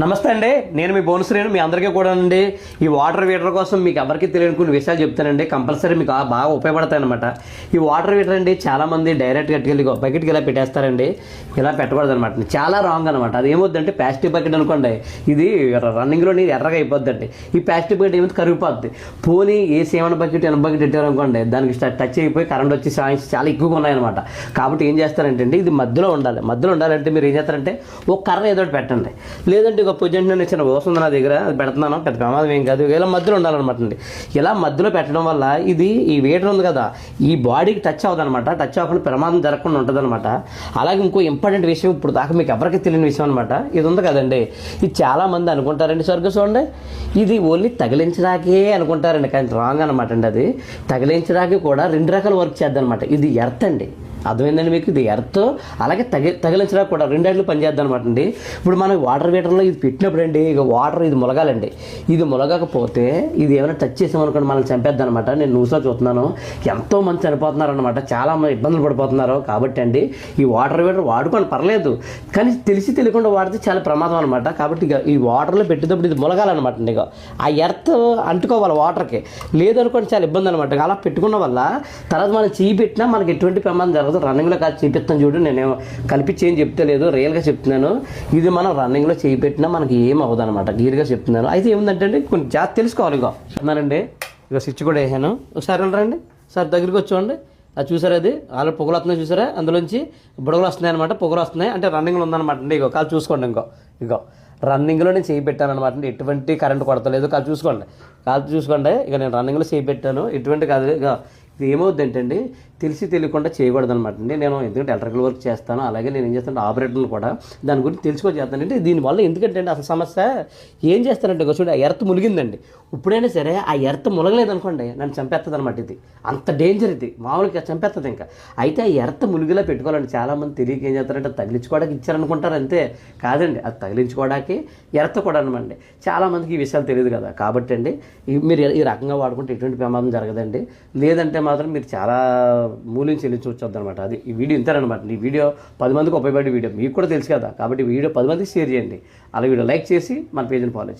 నమస్తే అండి. నేను మీ బోనస్ రేణు మీ అందరికీ కూడా అండి. ఈ వాటర్ వీటర్ కోసం మీకు ఎవరికి తెలియని కొన్ని విషయాలు చెప్తానండి. కంపల్సరీ మీకు బాగా ఉపయోగపడతాయి అనమాట ఈ వాటర్ వీటర్ అండి చాలా మంది డైరెక్ట్ కట్టుకెళ్ళి బకెట్కి ఇలా పెట్టేస్తారండి. ఇలా పెట్టకూడదు అనమాట చాలా రాంగ్ అనమాట అది ఏమవుద్దంటే ప్లాస్టిక్ బకెట్ అనుకోండి. ఇది రన్నింగ్లో నీరు ఎర్రగా అయిపోద్దండి. ఈ ప్లాస్టిక్ బకెట్ ఏమైతే కరిగిపోద్ది. పోనీ ఏ సేవన బకెట్ ఎన బకెట్ పెట్టారనుకోండి దానికి టచ్ అయిపోయి కరెంట్ వచ్చి సాయించి చాలా ఎక్కువగా ఉన్నాయన్నమాట కాబట్టి ఏం చేస్తారంటే అండి ఇది మధ్యలో ఉండాలి. మధ్యలో ఉండాలంటే మీరు ఏం చేస్తారంటే ఒక కర్ర ఏదో పెట్టండి. లేదంటే ఒక పొజిషన్ నేను చిన్న వస్తుంది నా దగ్గర అది పెడుతున్నాను. పెద్ద ప్రమాదం ఏం కాదు. ఇలా మధ్యలో ఉండాలన్నమాట అండి ఇలా మధ్యలో పెట్టడం వల్ల ఇది ఈ వేటర్ ఉంది కదా ఈ బాడీకి టచ్ అవ్వదనమాట టచ్ అవ్వకుండా ప్రమాదం జరగకుండా ఉంటుందన్నమాట. అలాగే ఇంకో ఇంపార్టెంట్ విషయం ఇప్పుడు దాకా మీకు ఎవరికి తెలియని విషయం అనమాట ఇది ఉంది కదండి. ఇది చాలామంది అనుకుంటారండి సరిగ్గా చూడండి. ఇది ఓన్లీ తగిలించడాకే అనుకుంటారండి. కానీ రాంగ్ అనమాట అండి అది. తగిలించడానికి కూడా రెండు రకాల వర్క్ చేద్దాం అనమాట ఇది ఎర్త్ అండి. అర్థమైందండి మీకు? ఇది ఎర్త్ అలాగే తగి తగిలించడానికి కూడా రెండేళ్ళు పనిచేద్దాం అనమాట అండి. ఇప్పుడు మనం వాటర్ వీటర్లో ఇది పెట్టినప్పుడు అండి ఇక వాటర్ ఇది ములగాలండి. ఇది ములగకపోతే ఇది ఏమైనా టచ్ చేసామనుకోండి మనల్ని చంపేద్దాం అనమాట నేను న్యూస్లో చూస్తున్నాను. ఎంతో మంది చనిపోతున్నారు అనమాట చాలా మంది ఇబ్బందులు పడిపోతున్నారు కాబట్టి అండి ఈ వాటర్ వీటర్ వాడుకొని పర్లేదు. కానీ తెలిసి తెలియకుండా వాడితే చాలా ప్రమాదం అనమాట కాబట్టి ఇక ఈ వాటర్లో పెట్టేటప్పుడు ఇది ములగాలన్నమాట అండి ఇక. ఆ ఎర్త్ అంటుకోవాలి వాటర్కి లేదనుకోండి చాలా ఇబ్బంది అనమాట అలా పెట్టుకున్న వల్ల తర్వాత మనం చేయి పెట్టినా మనకి ఎటువంటి ప్రమాదం జరగదు. రన్నింగ్లో కాదు చూపిస్తాను చూడు నేను కల్పించి ఏం చెప్తలేదు రియల్గా చెప్తున్నాను. ఇది మనం రన్నింగ్లో చేయిపెట్టినా మనకి ఏం అవ్వదు అనమాట క్లియర్గా చెప్తున్నాను. అయితే ఏముందంటే అండి కొంచెం జాగ్రత్త తెలుసుకోవాలి ఇక అన్నానండి ఇక స్విచ్ కూడా వేసాను. ఒకసారి రండి సార్ దగ్గరికి వచ్చి అది చూసారా అది ఆల్రెడీ పొగలు వస్తున్నాయి చూసారా? అందులోంచి బుడగలు వస్తున్నాయి అనమాట పొగలు వస్తున్నాయి. అంటే రన్నింగ్లో ఉందన్నమాట అండి ఇగో. కాదు చూసుకోండి ఇంకో. ఇగో. రన్నింగ్లో నేను చేయి పెట్టాను అనమాట అండి. ఎటువంటి కరెంట్ కొడతలేదు. కాదు చూసుకోండి. కాదు చూసుకోండి. ఇక నేను రన్నింగ్లో చేయి పెట్టాను ఎటువంటి కాదు. ఇక ఇది ఏమవుద్దంటే అండి తెలిసి తెలియకుండా చేయకూడదు అనమాట అండి. నేను ఎందుకంటే ఎలక్ట్రికల్ వర్క్ చేస్తాను. అలాగే నేను ఏం చేస్తాను ఆపరేటర్లు కూడా దాని గురించి తెలుసుకో చేస్తానంటే దీనివల్ల ఎందుకంటే అండి అసలు సమస్య ఏం చేస్తానంటే చూడండి ఆ ఎర్త్ ములిగిందండి. ఇప్పుడైనా సరే ఆ ఎర్త్ ములగలేదు అనుకోండి నన్ను చంపేస్తుంది అనమాట ఇది. అంత డేంజర్ ఇది. మామూలుగా చంపేస్తుంది ఇంకా. అయితే ఆ ఎర్త్ ములిగిలా పెట్టుకోవాలండి. చాలామంది తెలియక ఏం చేస్తారంటే తగిలించుకోవడానికి ఇచ్చారనుకుంటారు అంతే. కాదండి అది తగిలించుకోవడానికి ఎర్త్ కూడా అనమండి చాలామందికి ఈ విషయాలు తెలియదు కదా. కాబట్టి అండి మీరు ఈ రకంగా వాడుకుంటే ఎటువంటి ప్రమాదం జరగదండి. లేదంటే మాత్రం మీరు చాలా మూల్యం చెల్లించవచ్చు అనమాట అది ఈ వీడియో ఇంతారనమాట ఈ వీడియో పది మందికి ఉపయోగపడే వీడియో. మీకు కూడా తెలుసు కదా. కాబట్టి వీడియో పది మందికి షేర్ చేయండి. అలా వీడియో లైక్ చేసి మన పేజ్ని ఫాలో చేయండి.